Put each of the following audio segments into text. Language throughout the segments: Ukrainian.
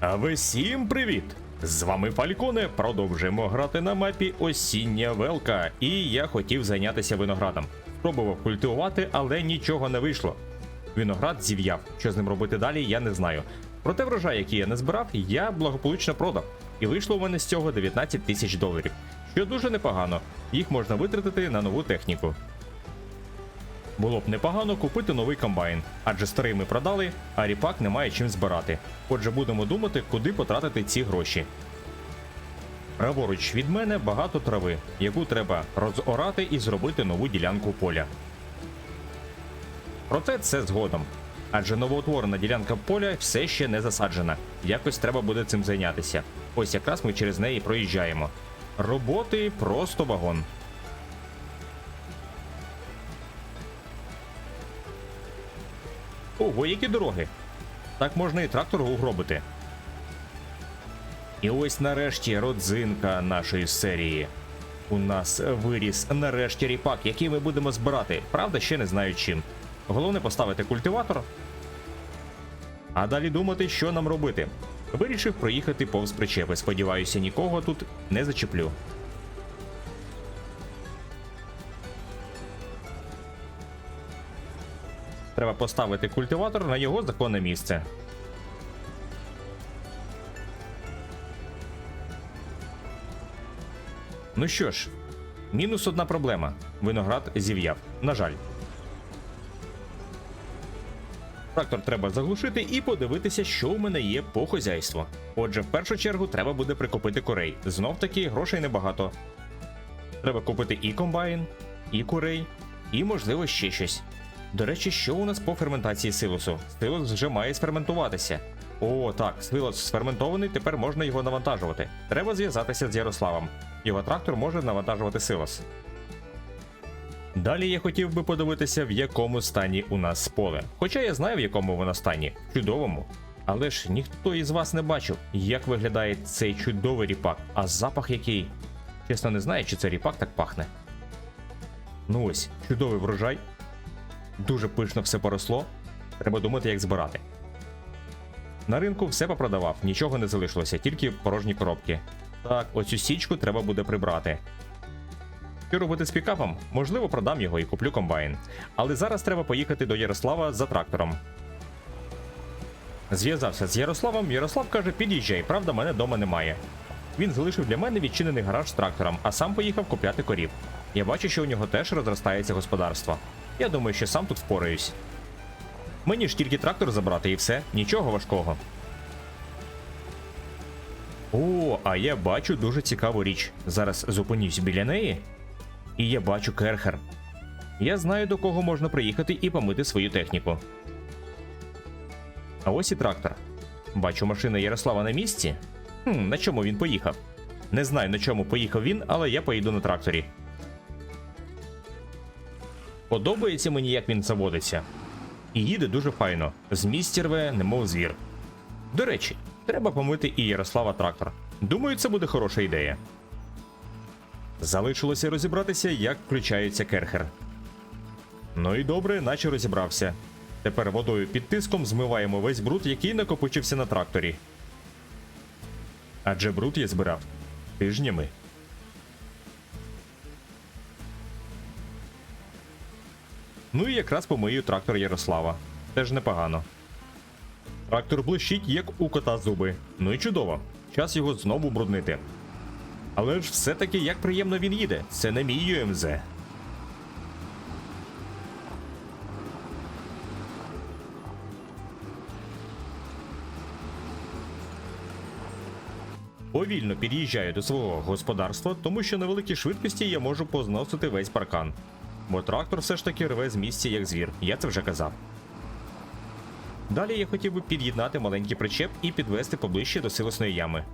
А ви всім привіт! З вами Фальконе. Продовжуємо грати на мапі Осіння Велка. І я хотів зайнятися виноградом. Спробував культивувати, але нічого не вийшло. Виноград зів'яв. Що з ним робити далі, я не знаю. Проте врожай, який я не збирав, я благополучно продав. І вийшло у мене з цього 19 тисяч доларів. Що дуже непогано. Їх можна витратити на нову техніку. Було б непогано купити новий комбайн, адже старий ми продали, а ріпак немає чим збирати. Отже, будемо думати, куди потратити ці гроші. Праворуч від мене багато трави, яку треба розорати і зробити нову ділянку поля. Проте це згодом. Адже новоутворена ділянка поля все ще не засаджена. Якось треба буде цим зайнятися. Ось якраз ми через неї проїжджаємо. Роботи просто вагон. Ого, які дороги. Так можна і трактор угробити. І ось нарешті родзинка нашої серії. У нас виріс нарешті ріпак, який ми будемо збирати. Правда, ще не знаю чим. Головне поставити культиватор. А далі думати, що нам робити. Вирішив проїхати повз причепи. Сподіваюся, нікого тут не зачеплю. Треба поставити культиватор на його законне місце. Ну що ж, мінус одна проблема. Виноград зів'яв. На жаль. Трактор треба заглушити і подивитися, що у мене є по хозяйству. Отже, в першу чергу треба буде прикупити курей. Знов таки грошей небагато. Треба купити і комбайн, і курей, і, можливо, ще щось. До речі, що у нас по ферментації силосу? Силос вже має сферментуватися. О, так, силос сферментований, тепер можна його навантажувати. Треба зв'язатися з Ярославом. Його трактор може навантажувати силос. Далі я хотів би подивитися, в якому стані у нас поле. Хоча я знаю, в якому воно стані чудовому. Але ж ніхто із вас не бачив, як виглядає цей чудовий ріпак, а запах який. Чесно, не знаю, чи це ріпак так пахне. Ну ось, чудовий врожай. Дуже пишно все поросло. Треба думати, як збирати. На ринку все попродавав, нічого не залишилося, тільки порожні коробки. Так, оцю січку треба буде прибрати. Що робити з пікапом? Можливо, продам його і куплю комбайн. Але зараз треба поїхати до Ярослава за трактором. Зв'язався з Ярославом. Ярослав каже: під'їжджай, правда, мене вдома немає. Він залишив для мене відчинений гараж з трактором, а сам поїхав купляти корів. Я бачу, що у нього теж розростається господарство. Я думаю, що сам тут впораюсь. Мені ж тільки трактор забрати і все, нічого важкого. О, а я бачу дуже цікаву річ. Зараз зупинюсь біля неї. І я бачу керхер. Я знаю, до кого можна приїхати і помити свою техніку. А ось і трактор. Бачу машина Ярослава на місці. Хм, на чому він поїхав? Не знаю, на чому поїхав він, але я поїду на тракторі. Подобається мені, як він заводиться. І їде дуже файно. З місця рве, немов звір. До речі, треба помити і Ярослава трактор. Думаю, це буде хороша ідея. Залишилося розібратися, як включається керхер. Ну і добре, наче розібрався. Тепер водою під тиском змиваємо весь бруд, який накопичився на тракторі. Адже бруд я збирав тижнями. Ну і якраз помию трактор Ярослава. Теж непогано. Трактор блищить, як у кота зуби. Ну і чудово. Час його знову бруднити. Але ж все-таки як приємно він їде. Це не мій ЮМЗ. Повільно під'їжджаю до свого господарства, тому що на великій швидкості я можу позносити весь паркан. Бо трактор все ж таки рве з місця як звір, я це вже казав. Далі я хотів би під'єднати маленький причеп і підвести поближче до силосної ями.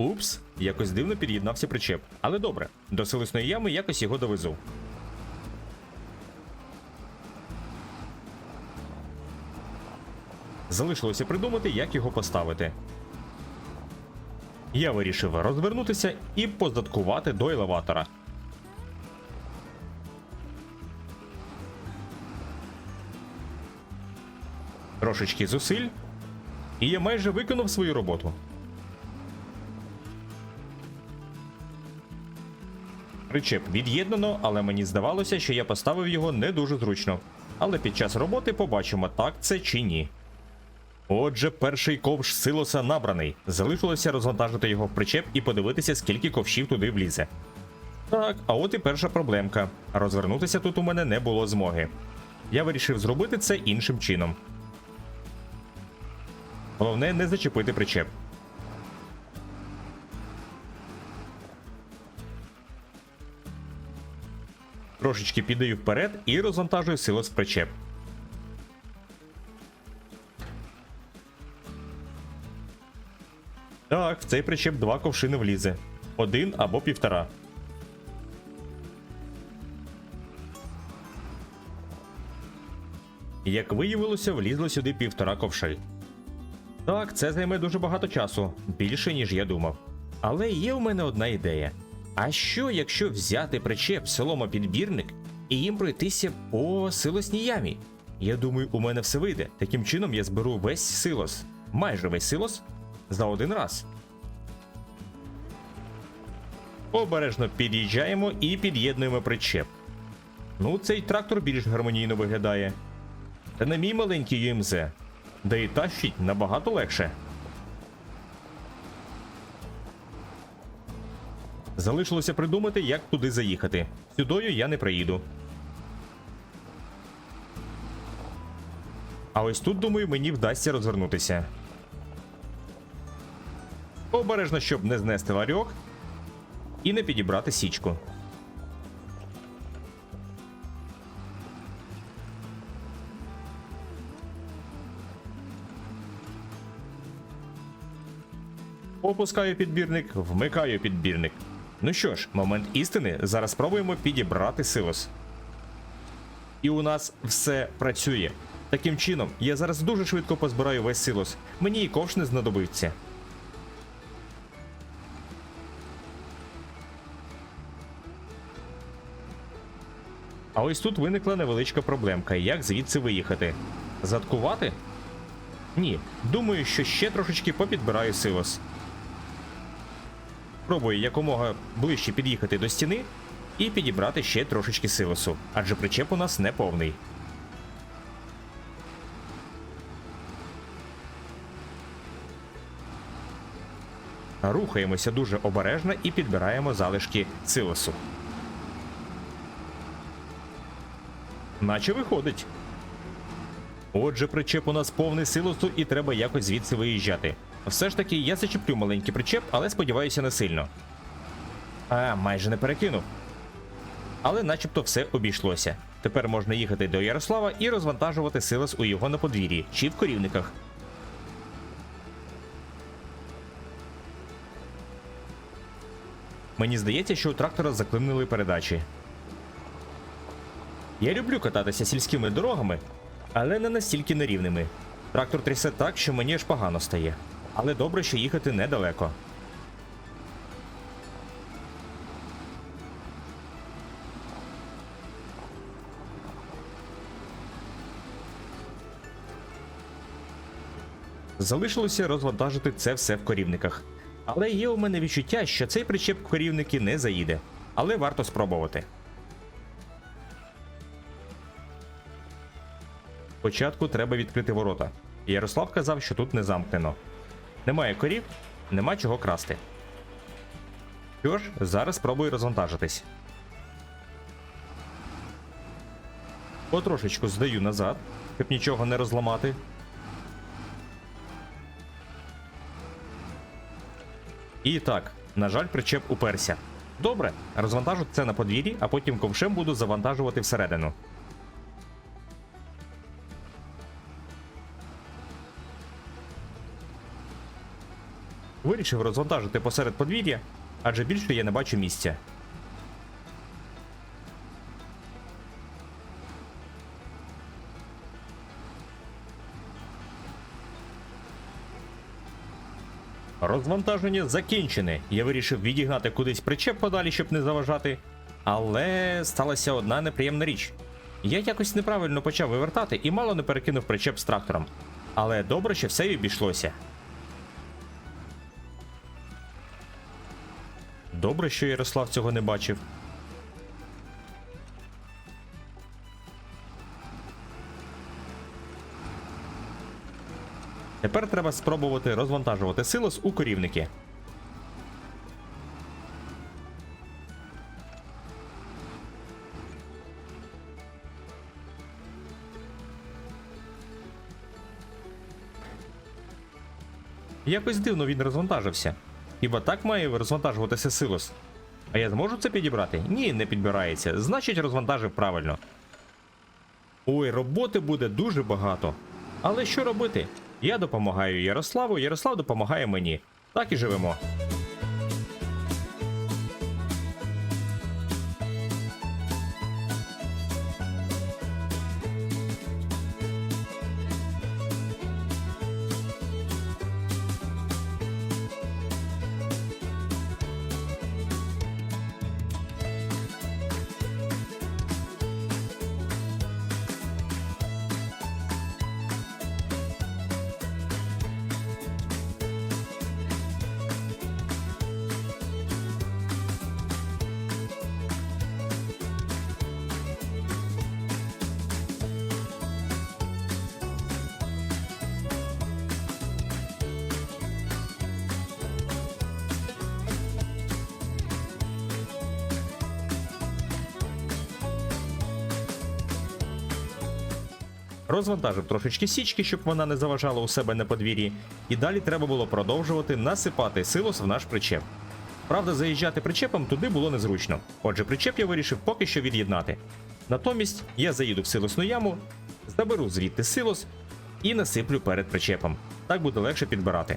Упс, якось дивно під'єднався причеп. Але добре, до силосної ями якось його довезу. Залишилося придумати, як його поставити. Я вирішив розвернутися і позадкувати до елеватора. Трошечки зусиль, і я майже виконав свою роботу. Причеп від'єднано, але мені здавалося, що я поставив його не дуже зручно. Але під час роботи побачимо, так це чи ні. Отже, перший ковш силоса набраний. Залишилося розвантажити його в причеп і подивитися, скільки ковшів туди влізе. Так, а от і перша проблемка. Розвернутися тут у мене не було змоги. Я вирішив зробити це іншим чином. Головне не зачепити причеп. Трошечки піддаю вперед і розвантажую силос в причеп. Так, в цей причеп два ковшини влізе. Один або півтора. Як виявилося, влізло сюди півтора ковши. Так, це займе дуже багато часу, більше ніж я думав. Але є у мене одна ідея. А що, якщо взяти причеп соломопідбірник і їм пройтися по силосній ямі? Я думаю, у мене все вийде. Таким чином я зберу весь силос, майже весь силос, за один раз. Обережно під'їжджаємо і під'єднуємо причеп. Ну, цей трактор більш гармонійно виглядає. Та не мій маленький ЮМЗ, де і тащить набагато легше. Залишилося придумати, як туди заїхати. Сюдою я не приїду. А ось тут, думаю, мені вдасться розвернутися. Обережно, щоб не знести ларьок і не підібрати січку. Опускаю підбірник, вмикаю підбірник. Ну що ж, момент істини. Зараз спробуємо підібрати силос. І у нас все працює. Таким чином, я зараз дуже швидко позбираю весь силос. Мені і ковш не знадобиться. А ось тут виникла невеличка проблемка. Як звідси виїхати? Заткувати? Ні. Думаю, що ще трошечки попідбираю силос. Пробую якомога ближче під'їхати до стіни і підібрати ще трошечки силосу, адже причеп у нас не повний. Рухаємося дуже обережно і підбираємо залишки силосу. Наче виходить. Отже, причеп у нас повний силосу і треба якось звідси виїжджати. Все ж таки, я зачеплю маленький причеп, але сподіваюся не сильно. А, майже не перекинув. Але начебто все обійшлося. Тепер можна їхати до Ярослава і розвантажувати силос у його на подвір'ї чи в корівниках. Мені здається, що у трактора заклинили передачі. Я люблю кататися сільськими дорогами, але не настільки нерівними. Трактор трясе так, що мені аж погано стає. Але добре, що їхати недалеко. Залишилося розвантажити це все в корівниках. Але є у мене відчуття, що цей причеп в корівники не заїде. Але варто спробувати. Спочатку треба відкрити ворота. Ярослав казав, що тут не замкнено. Немає корів, нема чого красти. Що ж, зараз спробую розвантажитись. Потрошечку здаю назад, щоб нічого не розламати. І так, на жаль, причеп уперся. Добре, розвантажу це на подвір'ї, а потім ковшем буду завантажувати всередину. Вирішив розвантажити посеред подвір'я, адже більше я не бачу місця. Розвантаження закінчене. Я вирішив відігнати кудись причеп подалі, щоб не заважати. Але сталася одна неприємна річ. Я якось неправильно почав вивертати і мало не перекинув причеп з трактором. Але добре, що все й обійшлося. Добре, що Ярослав цього не бачив. Тепер треба спробувати розвантажувати силос у корівники. Якось дивно він розвантажився. Хіба так має розвантажуватися силос? А я зможу це підібрати? Ні, не підбирається. Значить, розвантажив правильно. Ой, роботи буде дуже багато. Але що робити? Я допомагаю Ярославу, Ярослав допомагає мені. Так і живемо. Розвантажив трошечки січки, щоб вона не заважала у себе на подвір'ї, і далі треба було продовжувати насипати силос в наш причеп. Правда, заїжджати причепом туди було незручно. Отже, причеп я вирішив поки що від'єднати. Натомість я заїду в силосну яму, заберу звідти силос і насиплю перед причепом. Так буде легше підбирати.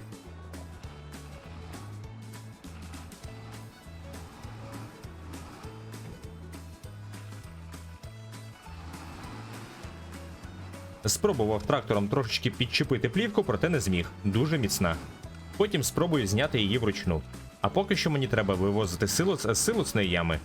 Спробував трактором трошечки підчепити плівку, проте не зміг. Дуже міцна. Потім спробую зняти її вручну. А поки що мені треба вивозити силоц з силоцної ями.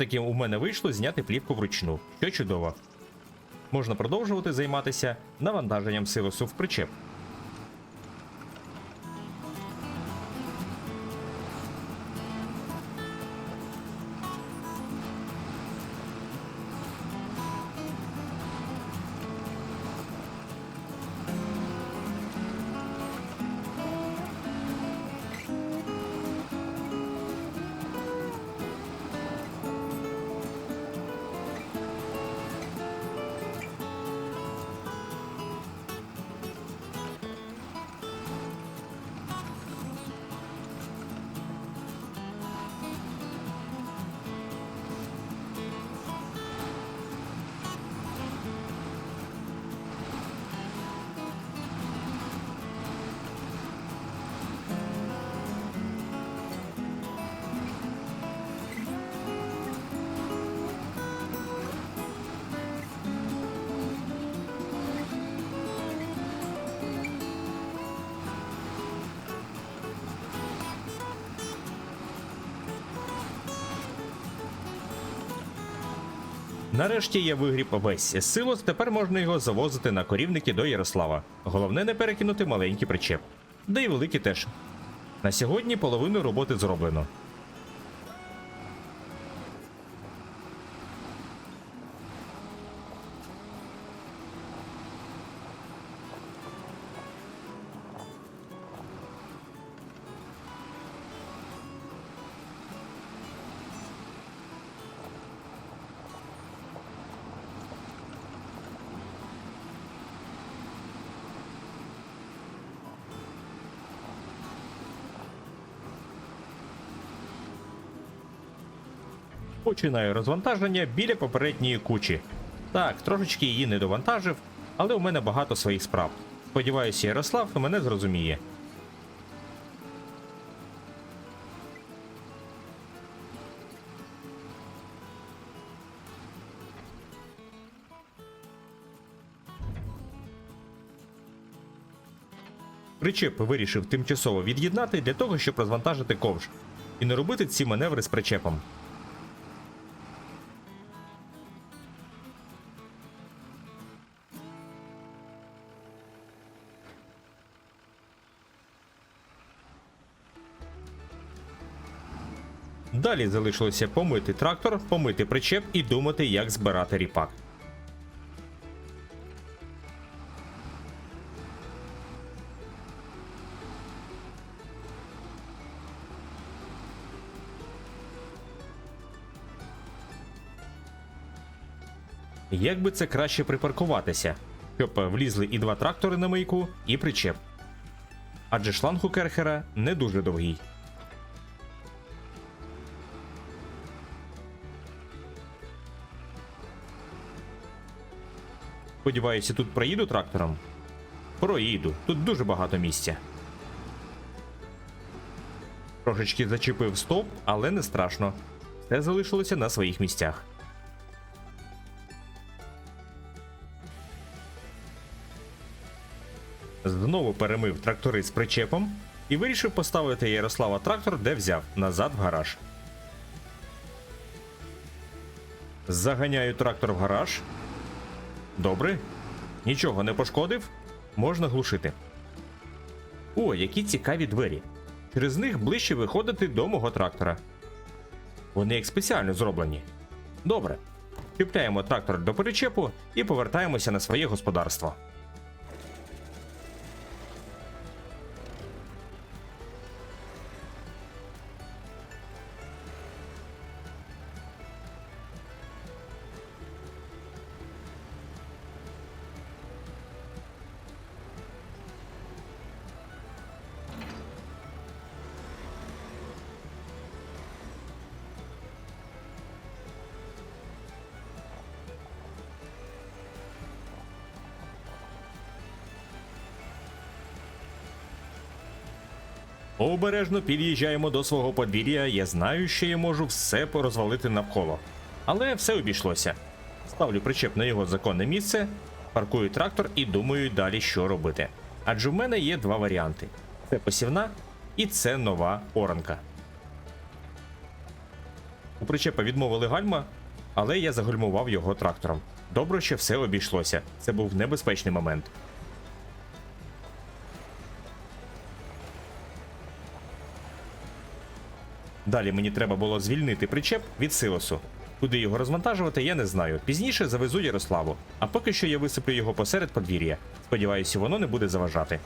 Таки у мене вийшло зняти плівку вручну, що чудово. Можна продовжувати займатися навантаженням силосу в причеп. Нарешті я вигріб весь силос, тепер можна його завозити на корівники до Ярослава. Головне не перекинути маленький причеп. Да й великий теж. На сьогодні половину роботи зроблено. Починаю розвантаження біля попередньої кучі. Так, трошечки її не довантажив, але у мене багато своїх справ. Сподіваюся, Ярослав мене зрозуміє. Причеп вирішив тимчасово від'єднати для того, щоб розвантажити ковш і не робити ці маневри з причепом. Далі залишилося помити трактор, помити причеп і думати, як збирати ріпак. Як би це краще припаркуватися, щоб влізли і два трактори на мийку, і причеп. Адже шланг у Керхера не дуже довгий. Сподіваюся, тут проїду трактором? Проїду, тут дуже багато місця. Трошечки зачепив стовп, але не страшно. Все залишилося на своїх місцях. Знову перемив трактори з причепом і вирішив поставити Ярослава трактор, де взяв назад в гараж. Заганяю трактор в гараж. Добре. Нічого не пошкодив. Можна глушити. О, які цікаві двері. Через них ближче виходити до мого трактора. Вони як спеціально зроблені. Добре. Чіпляємо трактор до перечепу і повертаємося на своє господарство. Обережно під'їжджаємо до свого подвір'я. Я знаю, що я можу все порозвалити навколо. Але все обійшлося. Ставлю причеп на його законне місце, паркую трактор і думаю далі, що робити. Адже в мене є два варіанти: це посівна і це нова оранка. У причепа відмовили гальма, але я загальмував його трактором. Добре, що все обійшлося. Це був небезпечний момент. Далі мені треба було звільнити причеп від силосу. Куди його розвантажувати, я не знаю. Пізніше завезу Ярославу, а поки що я висиплю його посеред подвір'я. Сподіваюся, воно не буде заважати.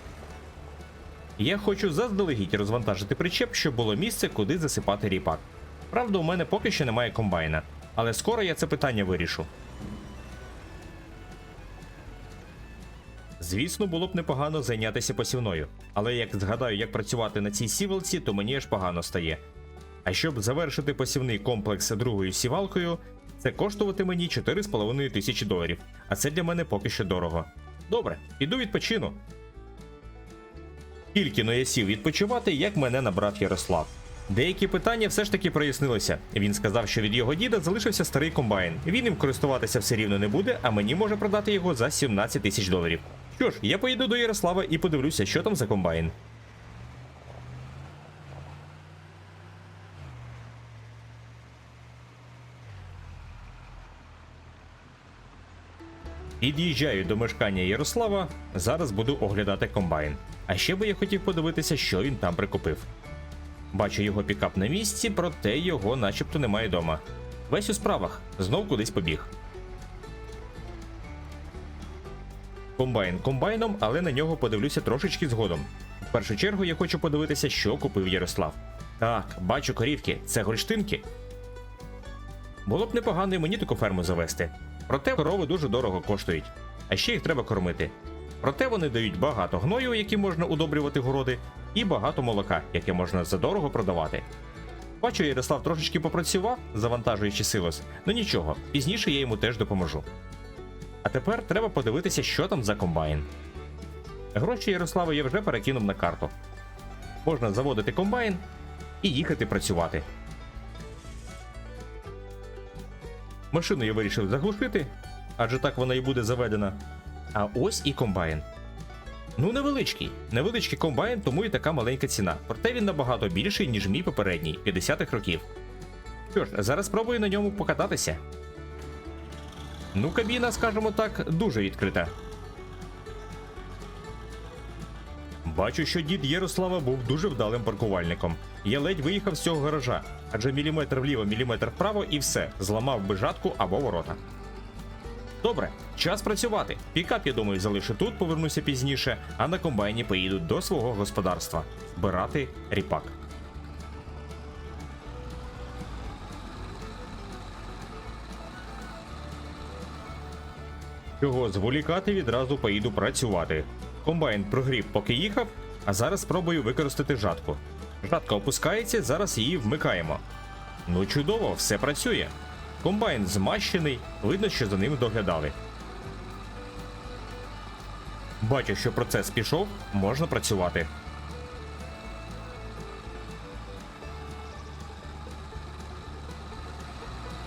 Я хочу заздалегідь розвантажити причеп, щоб було місце, куди засипати ріпак. Правда, у мене поки що немає комбайна, але скоро я це питання вирішу. Звісно, було б непогано зайнятися посівною, але як згадаю, як працювати на цій сівалці, то мені аж погано стає. А щоб завершити посівний комплекс другою сівалкою, це коштувати мені 4,5 тисячі доларів, а це для мене поки що дорого. Добре, піду відпочину. Тільки но я сів відпочивати, як мене набрав Ярослав. Деякі питання все ж таки прояснилися. Він сказав, що від його діда залишився старий комбайн. Він їм користуватися все рівно не буде, а мені може продати його за 17 тисяч доларів. Що ж, я поїду до Ярослава і подивлюся, що там за комбайн. Під'їжджаю до мешкання Ярослава, зараз буду оглядати комбайн. А ще би я хотів подивитися, що він там прикупив. Бачу його пікап на місці, проте його начебто немає вдома. Весь у справах, знов кудись побіг. Комбайн комбайном, але на нього подивлюся трошечки згодом. В першу чергу я хочу подивитися, що купив Ярослав. Так, бачу корівки, це гольштинки. Було б непогано і мені таку ферму завести. Проте корови дуже дорого коштують, а ще їх треба кормити. Проте вони дають багато гною, які можна удобрювати городи, і багато молока, яке можна задорого продавати. Бачу, Ярослав трошечки попрацював, завантажуючи силос, ну нічого, пізніше я йому теж допоможу. А тепер треба подивитися, що там за комбайн. Гроші Ярослава я вже перекинув на карту. Можна заводити комбайн і їхати працювати. Машину я вирішив заглушити, адже так вона і буде заведена. А ось і комбайн. Ну, невеличкий. Невеличкий комбайн, тому і така маленька ціна. Проте він набагато більший, ніж мій попередній 50-х років. Що ж, зараз спробую на ньому покататися. Ну, кабіна, скажімо так, дуже відкрита. Бачу, що дід Ярослава був дуже вдалим паркувальником. Я ледь виїхав з цього гаража, адже міліметр вліво, міліметр вправо і все, зламав би жатку або ворота. Добре, час працювати. Пікап, я думаю, залишу тут, повернуся пізніше, а на комбайні поїду до свого господарства збирати ріпак. Чого зволікати відразу поїду працювати. Комбайн прогрів, поки їхав, а зараз спробую використати жатку. Жатка опускається, зараз її вмикаємо. Ну чудово, все працює. Комбайн змащений, видно, що за ним доглядали. Бачу, що процес пішов, можна працювати.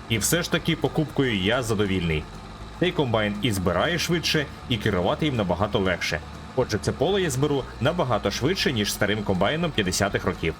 І все ж таки покупкою я задовільний. Цей комбайн і збирає швидше, і керувати їм набагато легше. Отже, це поле я зберу набагато швидше, ніж старим комбайном 50-х років.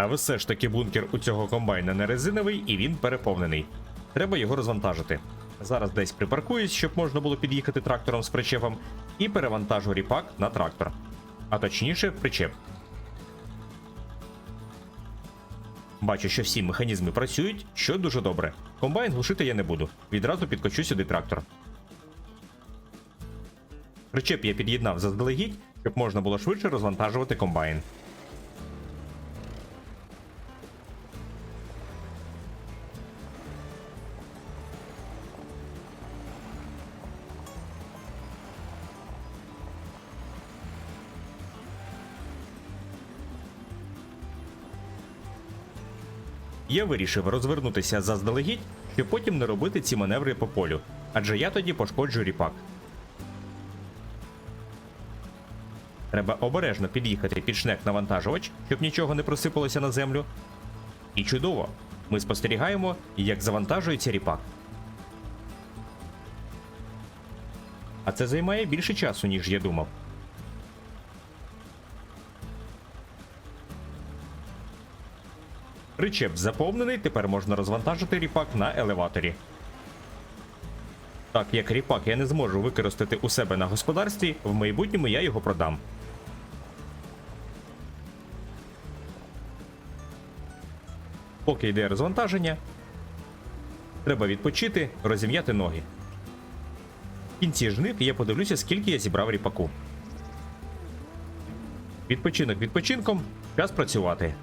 А все ж таки бункер у цього комбайна не резиновий і він переповнений. Треба його розвантажити. Зараз десь припаркуюсь, щоб можна було під'їхати трактором з причепом, і перевантажу ріпак на трактор. А точніше, причеп. Бачу, що всі механізми працюють, що дуже добре. Комбайн глушити я не буду. Відразу підкочу сюди трактор. Причеп я під'єднав заздалегідь, щоб можна було швидше розвантажувати комбайн. Я вирішив розвернутися заздалегідь, щоб потім не робити ці маневри по полю, адже я тоді пошкоджу ріпак. Треба обережно під'їхати під шнек навантажувач, щоб нічого не просипалося на землю. І чудово! Ми спостерігаємо, як завантажується ріпак. А це займає більше часу, ніж я думав. Причеп заповнений, тепер можна розвантажити ріпак на елеваторі. Так як ріпак я не зможу використати у себе на господарстві, в майбутньому я його продам. Поки йде розвантаження, треба відпочити, розім'яти ноги. В кінці жнив я подивлюся, скільки я зібрав ріпаку. Відпочинок відпочинком, час працювати.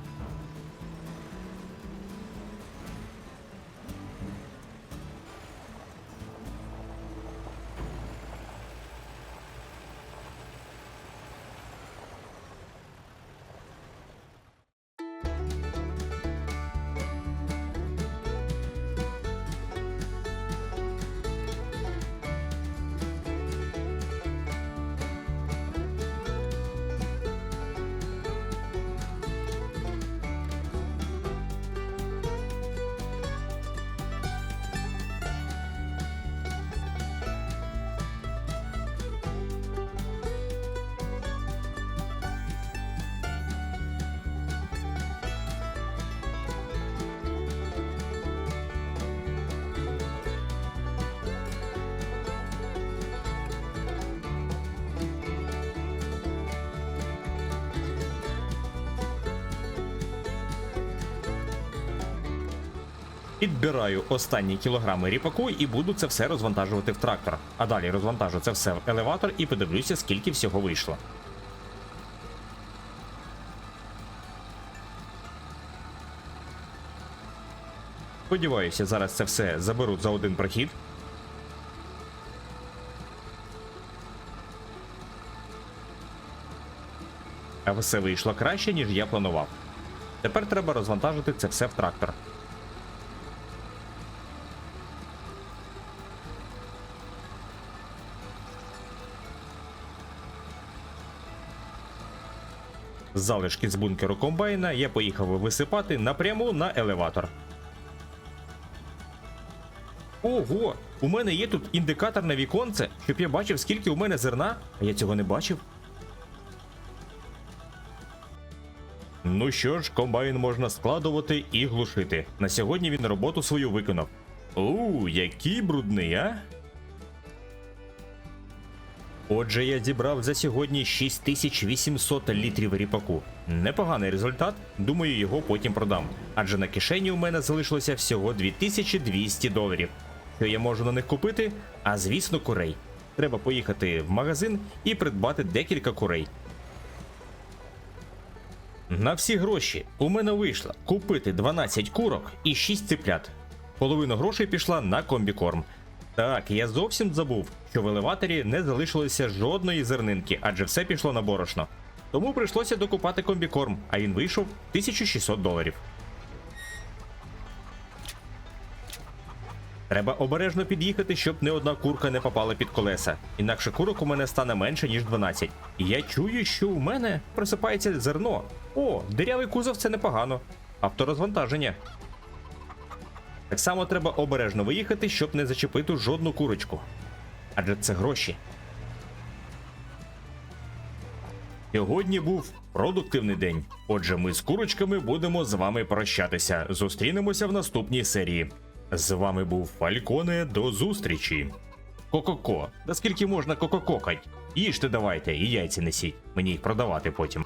Підбираю останні кілограми ріпаку і буду це все розвантажувати в трактор. А далі розвантажу це все в елеватор і подивлюся, скільки всього вийшло. Сподіваюся, зараз це все заберуть за один прохід. А все вийшло краще, ніж я планував. Тепер треба розвантажити це все в трактор. Залишки з бункеру комбайна я поїхав висипати напряму на елеватор. Ого! У мене є тут індикатор на віконце, щоб я бачив, скільки у мене зерна, а я цього не бачив. Ну що ж, комбайн можна складувати і глушити. На сьогодні він роботу свою виконав. Оу, який брудний, а? Отже, я зібрав за сьогодні 6800 літрів ріпаку. Непоганий результат, думаю, його потім продам. Адже на кишені у мене залишилося всього 2200 доларів. Що я можу на них купити? А звісно, курей. Треба поїхати в магазин і придбати декілька курей. На всі гроші у мене вийшло купити 12 курок і 6 циплят. Половина грошей пішла на комбікорм. Так, я зовсім забув, що в елеваторі не залишилося жодної зернинки, адже все пішло на борошно. Тому прийшлося докупати комбікорм, а він вийшов 1600 доларів. Треба обережно під'їхати, щоб не одна курка не попала під колеса. Інакше курок у мене стане менше, ніж 12. І я чую, що у мене просипається зерно. О, дирявий кузов це непогано. Авторозвантаження. Так само треба обережно виїхати, щоб не зачепити жодну курочку. Адже це гроші. Сьогодні був продуктивний день. Отже, ми з курочками будемо з вами прощатися. Зустрінемося в наступній серії. З вами був Фальконе. До зустрічі. Ко-ко-ко. Да скільки можна ко-ко-кокать? Їжте давайте і яйця несіть. Мені їх продавати потім.